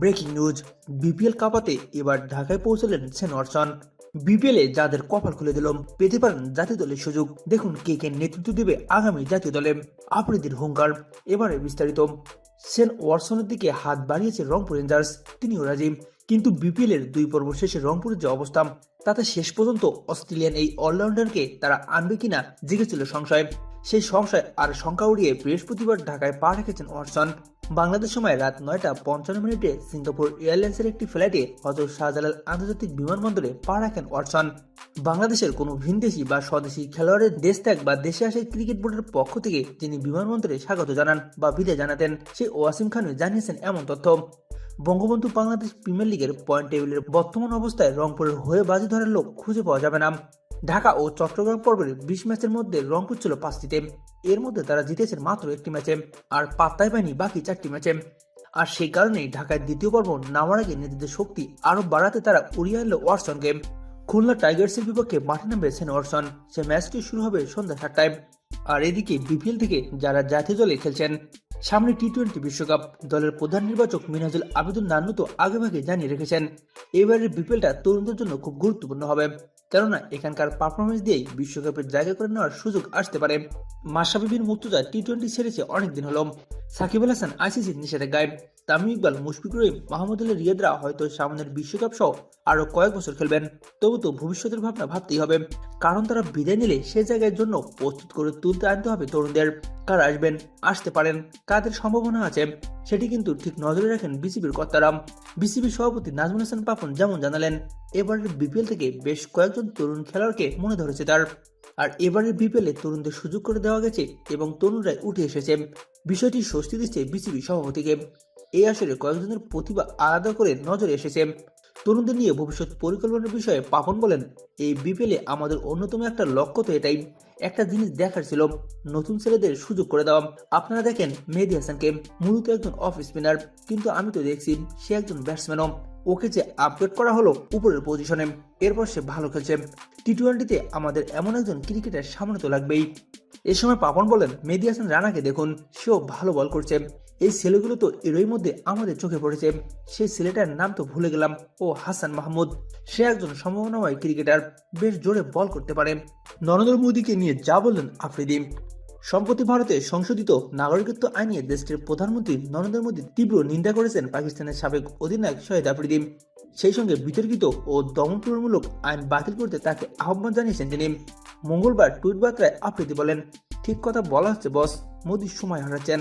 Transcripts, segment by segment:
Breaking news, BPL কাপাতে এবার ঢাকায় পৌঁছলেন সেন ওয়াটসন বিপিএলে যাদের কপাল খুলে দিল, পেতে পারেন জাতীয় দলের সুযোগ। দেখুন কে কে নেতৃত্ব দেবে আগামী জাতীয় দলে। আফ্রিদির হুঙ্কার এবারে বিস্তারিত। সেন ওয়াটসনের দিকে হাত বাড়িয়েছে রংপুর রেঞ্জার্স, তিনিও রাজি। কিন্তু বিপিএল এর দুই পর্ব শেষে রংপুরের যে অবস্থা, তাতে শেষ পর্যন্ত অস্ট্রেলিয়ান এই অলরাউন্ডারকে তারা আনবে কিনা, জেগেছিল সংশয়। সেই সংশয় আর শঙ্কা উড়িয়ে বৃহস্পতিবার ঢাকায় পা রেখেছেন ওয়াটসন বাংলাদেশ সময় রাত নয়টা পঞ্চান্ন মিনিটে সিঙ্গাপুর এয়ারলাইন্সের একটি ফ্লাইটে হজরত শাহজালাল আন্তর্জাতিক বিমানবন্দরে পা রাখেন ওয়াটসন বাংলাদেশের কোনো ভিনদেশি বা স্বদেশি খেলোয়াড়ের দেশ ত্যাগ বা দেশে আসে ক্রিকেট বোর্ডের পক্ষ থেকে যিনি বিমানবন্দরে স্বাগত জানান বা বিদায় জানাতেন সেই ওয়াসিম খানও জানিয়েছেন এমন তথ্য। বঙ্গবন্ধু বাংলাদেশ প্রিমিয়ার লিগের পয়েন্ট টেবিলের বর্তমান অবস্থায় রংপুরের হয়ে বাজি ধরার লোক খুঁজে পাওয়া যাবে না। ঢাকা ও চট্টগ্রাম পর্বের বিশ ম্যাচের মধ্যে রংপুর ছিল পাঁচটিতে এর মধ্যে তারা জিতেছেন মাত্র একটি ম্যাচে, আর পাত্তায় পায়নি বাকি চারটি ম্যাচে। আর সেই কারণেই ঢাকায় দ্বিতীয় পর্ব নামার আগে নিজেদের শক্তি আরও বাড়াতে তারা উড়িয়ে আনলো গেম খুলনা টাইগার্সের বিপক্ষে মাঠে নামবে সেন ওয়াটসন। সে ম্যাচটি শুরু হবে সন্ধ্যা সাতটায়। আর এদিকে বিপিএল থেকে যারা জাতীয় দলে খেলছেন, সামনে টি টোয়েন্টি বিশ্বকাপ দলের প্রধান নির্বাচক মিনাজুল আবেদুল নান্নু তো আগেভাগে জানিয়ে রেখেছেন। এবারের বিপিএলটা তরুণদের জন্য খুব গুরুত্বপূর্ণ হবে। কেননা এখানকার পারফরমেন্স দিয়েই বিশ্বকাপের জায়গা করে নেওয়ার সুযোগ আসতে পারে। মাসাবিবিন মুক্তজা টি টোয়েন্টি ছেড়েছে অনেকদিন হলো। সাকিব আল হাসান আইসিসির নিষেধাজ্ঞায়। তামিম ইকবাল, মুশফিকুর রহিম মাহমুদুল্লাহ রিয়াদরা হয়তো সামনের বিশ্বকাপ সহ আরও কয়েক বছর খেলবেন। তবু তো ভবিষ্যতের ভাবনা ভাবতেই হবে। কারণ তারা বিদায় নিলে সে জায়গার জন্য প্রস্তুত করে তুলতে আনতে হবে তরুণদের। কারা আসবেন, আসতে পারেন, কাদের সম্ভাবনা আছে, সেটি কিন্তু ঠিক নজরে রাখেন বিসিবির কর্তারাম বিসিবি সভাপতি নাজমুল হাসান পাপন যেমন জানালেন এবারের বিপিএল থেকে বেশ কয়েকজন তরুণ খেলোয়াড়কে মনে ধরেছে তার। আর এবারের বিপিএলে তরুণদের সুযোগ করে দেওয়া গেছে এবং তরুণরাই উঠে এসেছে। বিষয়টি স্বস্তি দিচ্ছে বিসিবি সভাপতিকে এই আসরে কয়েকজনের প্রতিভা আলাদা করে নজরে এসেছে। তরুণদের নিয়ে ভবিষ্যৎ পরিকল্পনার বিষয়ে পাপন বলেন, এই বিপিএলে আমাদের অন্যতম একটা লক্ষ্য তো এটাই। একটা জিনিস দেখার ছিল, নতুন ছেলেদের সুযোগ করে দেওয়া। আপনারা দেখেন মেহেদি হাসানকে, মূলত একজন অফ স্পিনার। কিন্তু আমি তো দেখছি সে একজন ব্যাটসম্যানও। ওকে যে আপগ্রেড করা হলো উপরের পজিশনে এরপর সে ভালো খেলছে। টি টোয়েন্টিতে আমাদের এমন একজন ক্রিকেটার সামনে তো লাগবেই। এ সময় পাপন বলেন, মেহেদি হাসান রানাকে দেখুন, সেও ভালো বল করছে। এই ছেলেগুলো তো এরই মধ্যে আমাদের চোখে পড়েছে। সেই ছেলেটার নাম তো ভুলে গেলাম, ও হাসান মাহমুদ। সে একজন সম্ভাবনাময় ক্রিকেটার বেশ জোরে বল করতে পারে। নরেন্দ্র মোদীকে নিয়ে যা বললেন আফ্রিদি। সম্প্রতি ভারতে সংশোধিত নাগরিকত্ব আইন দেশটির প্রধানমন্ত্রী নরেন্দ্র মোদী তীব্র নিন্দা করেছেন পাকিস্তানের সাবেক অধিনায়ক শহীদ আফ্রিদি সেই সঙ্গে বিতর্কিত ও দমনপূর্ণমূলক আইন বাতিল করতে তাকে আহ্বান জানিয়েছেন তিনি। মঙ্গলবার টুইট বার্তায় আফ্রিদি বলেন, ঠিক কথা বলা হচ্ছে, বস। মোদী সময় হারাচ্ছেন।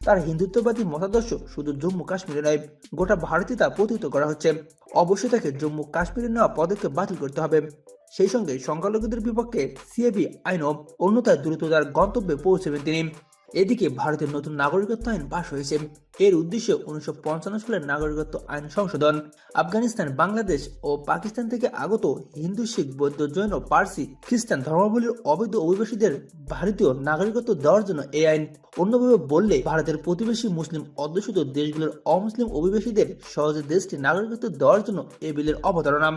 তার হিন্দুত্ববাদী মতাদর্শ শুধু জম্মু কাশ্মীরে নয়, গোটা ভারতে তা প্রতিহিত করা হচ্ছে। অবশ্যই তাকে জম্মু কাশ্মীরে নেওয়া পদক্ষেপ বাতিল করতে হবে। সেই সঙ্গে সংখ্যালঘুদের বিপক্ষে সিএবি আইনও অন্যথায় দ্রুত তার গন্তব্যে পৌঁছবেন তিনি। এদিকে ভারতের নতুন নাগরিকত্ব আইন পাশ হয়েছে। এর উদ্দেশ্য উনিশশো পঞ্চান্ন সালের নাগরিকত্ব আইন সংশোধন, আফগানিস্তান, বাংলাদেশ ও পাকিস্তান থেকে আগত হিন্দু, শিখ, বৌদ্ধ, জৈন, পার্সি, খ্রিস্টান ধর্মাবলীর অবৈধ অভিবাসীদের ভারতীয় নাগরিকত্ব দেওয়ার জন্য এই আইন অন্যভাবে বললে ভারতের প্রতিবেশী মুসলিম অধ্যুষিত দেশগুলোর অমুসলিম অভিবাসীদের সহজে দেশটি নাগরিকত্ব দেওয়ার জন্য এই বিলের অবতারণা।